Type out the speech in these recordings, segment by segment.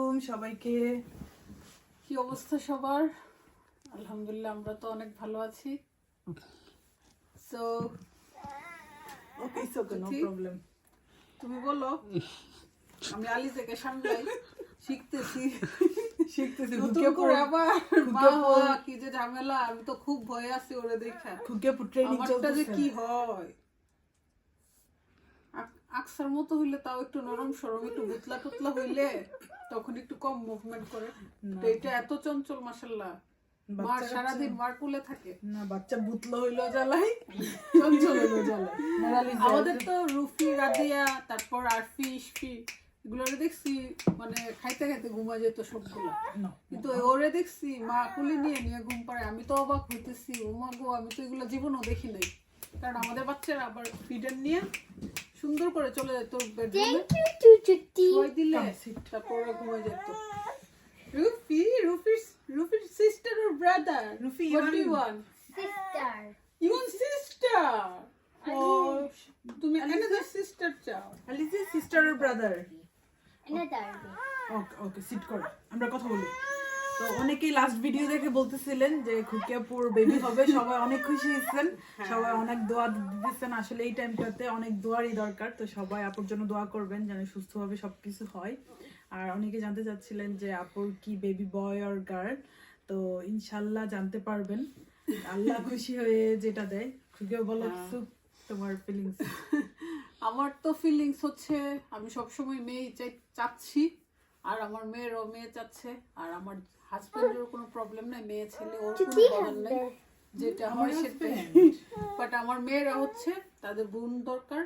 আলাইকুম সবাইকে। কি অবস্থা সবার? আলহামদুলিল্লাহ আমরা তো অনেক ভালো আছি। So okay it's okay no problem তুমি বলো আমি আলি থেকে সামলাই শিখতেছি। শিখতেছি করে পুরো আবার মা হওয়া কি যে ঝামেলা আমি তো খুব ভয়ে আছি ওরে দেখা। খুকিয়া ট্রেনিং আমারটা যে কি হয়? আক- আকসার মতো হইলে তাও একটু নরম সরম একটু বুতলা টুতলা হইলে তখন একটু কম মুভমেন্ট করে। তো এটা এত চঞ্চল মাসাল্লাহ মার সারাদিন মার কুলে থাকে। না বাচ্চা বুতলো হইল জ্বালাই চঞ্চল হইল জ্বালাই আমাদের তো রুফি রাদিয়া তারপর আরফি ইসফি এগুলো দেখছি মানে খাইতে খাইতে ঘুমা যেত সবগুলো। কিন্তু ওরে দেখছি মা কুলি নিয়ে নিয়ে ঘুম পাড়ে আমি তো অবাক হইতেছি ও মা গো আমি তো এগুলো জীবনও দেখি নাই। কারণ আমাদের বাচ্চারা আবার ফিডার নিয়ে সুন্দর করে চলে যেত বেডরুমে দিলে তারপর ওরা যেত। রুফি রুফির রুফির sister or brother Rufi, do you want sister তুমি অ্যানাদার সিস্টার চাও। সিস্টার আর ব্রাদার ওকে ওকে সিট করো। আমরা কথা বলি। তো অনেকেই লাস্ট ভিডিও দেখে বলতেছিলেন যে খুকিয়াপুর বেবি হবে সবাই অনেক খুশি হয়েছেন সবাই অনেক দোয়া আসলে এই টাইমটাতে অনেক দোয়ারই দরকার তো সবাই আপুর জন্য দোয়া করবেন যেন সুস্থভাবে সবকিছু হয়। আর অনেকে জানতে চাচ্ছিলেন যে আপুর কি বেবি বয় অর গার্ল তো ইনশাল্লাহ জানতে পারবেন। আল্লাহ খুশি হয়ে যেটা দেয়। খুকিয়া বলো কিছু তোমার ফিলিংস আমার তো ফিলিংস হচ্ছে আমি সবসময় মেয়ে চাই চাচ্ছি। আর আমার মেয়েরও মেয়ে চাচ্ছে আর আমার হাজবেন্ডেরও কোনো প্রবলেম নাই মেয়ে ছেলে ওর কোনো প্রবলেম নাই যেটা হয় সেটাই বাট আমার মেয়েরা হচ্ছে তাদের বোন দরকার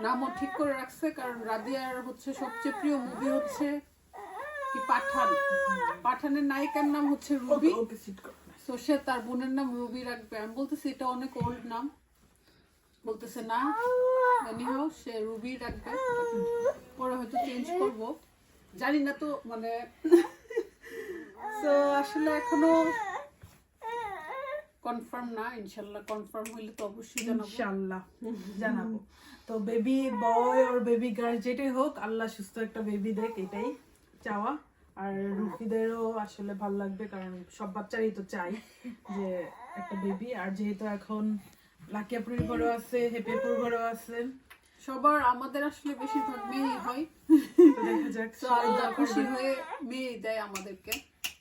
নামও ঠিক করে রাখছে কারণ রাদিয়ার হচ্ছে সবচেয়ে প্রিয় মুভি হচ্ছে কি পাঠান? পাঠানের নায়িকার নাম হচ্ছে রুবি। তো সে তার বোনের নাম রুবি রাখবে। আমি বলতেছি এটা অনেক ওল্ড নাম। বলতেছে না এনিহাও সে রুবি রাখবে। পরে হয়তো চেঞ্জ করব। জানি না তো মানে। তো আসলে এখনও কনফার্ম না ইনশাল্লাহ কনফার্ম হইলে তো অবশ্যই জানাব। ইনশাআল্লাহ জানাব। তো বেবি বয় ওর বেবি গার্ল যেটাই হোক আল্লাহ সুস্থ একটা বেবি দেখ এটাই চাওয়া। আর রুফিদেরও আসলে ভালো লাগবে কারণ সব বাচ্চারই তো চাই যে একটা বেবি আর যেহেতু এখন লাকিয়াপুরের ঘরেও আছে হেপিয়াপুর ঘরেও আছে সবার আমাদের আসলে বেশিরভাগ মেয়েই হয়। তো যাক খুশি হয়ে মেয়ে দেয় আমাদেরকে।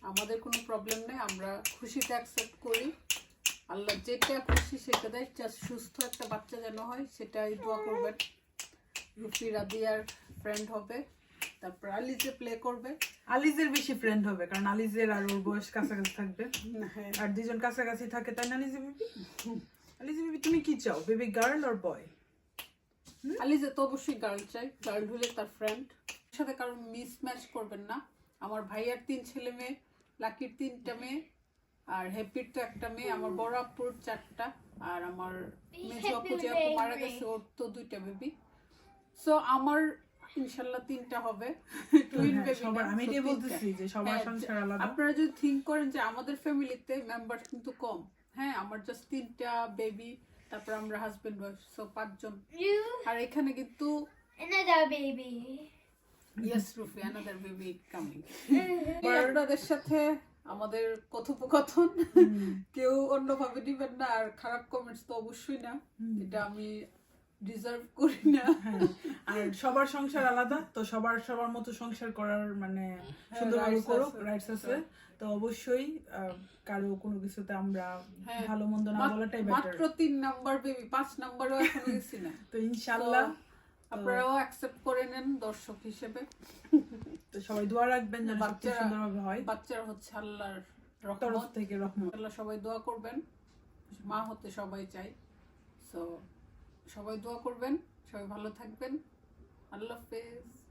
আমাদের কোনো প্রবলেম নেই আমরা খুশিতে অ্যাকসেপ্ট করি। আল্লাহ যেটা খুশি সেটা দেয় সুস্থ একটা বাচ্চা যেন হয় সেটাই দোয়া করবেন। রুফি রাদিয়ার ফ্রেন্ড হবে তারপর আলিজে প্লে করবে। আলিজের বেশি ফ্রেন্ড হবে কারণ আলিজের আর ওর বয়স কাছাকাছি থাকবে। হ্যাঁ। আর দুজন কাছাকাছি থাকে তাই না আলিজে বেবি? আলিজে বেবি তুমি কি চাও বেবি গার্ল আর বয় আলিজে তো অবশ্যই গার্ল চাই গার্ল হলে তার ফ্রেন্ড সাথে কারণ মিস ম্যাচ করবেন না। আমার ভাইয়ার তিন ছেলে মেয়ে লাকির তিনটা মেয়ে আর হ্যাপির তো একটা মেয়ে আমার বড় আপুর চারটা আর আমার মেজো আপু যে আপু মারা গেছে ওর তো দুইটা বেবি সো আমার ইনশাল্লাহ তিনটা হবে। টুইন হ্যাঁ, বেবি আমি এটাই বলতেছি যে সবার হ্যাঁ, সংসার আলাদা। আপনারা যদি থিঙ্ক করেন যে আমাদের ফ্যামিলিতে মেম্বার কিন্তু কম। হ্যাঁ আমার জাস্ট তিনটা বেবি তারপর আমরা হাজবেন্ড ওয়াইফ সো পাঁচজন। আর এখানে কিন্তু another baby. Yes Rufi another baby coming বড়দের সাথে আমাদের কথোপকথন। কেউ অন্যভাবে দিবেন না আর খারাপ কমেন্টস তো অবশ্যই না। এটা আমি ডিজার্ভ করি না। হ্যাঁ, আর সবার সংসার আলাদা তো সবার সবার মতো সংসার করার মানে সুন্দরভাবে rights করুক আছে। রাইটস আছে। তো অবশ্যই কারও কোনো কিছুতে আমরা হ্যাঁ। ভালো মন্দ না বলাটাই বেটার মাত্র তিন নাম্বার বেবি পাঁচ নাম্বারও এখনও গেছি না তো আপনারাও অ্যাকসেপ্ট করে নেন দর্শক হিসেবে। তো সবাই দোয়া রাখবেন যেন বাচ্চারা- সুন্দরভাবে হয়। বাচ্চারা হচ্ছে আল্লাহর তরফ থেকে রহমত। আল্লাহ সবাই দোয়া করবেন। মা হতে সবাই চাই সো সবাই দোয়া করবেন সবাই ভালো থাকবেন। আল্লাহ হাফেজ।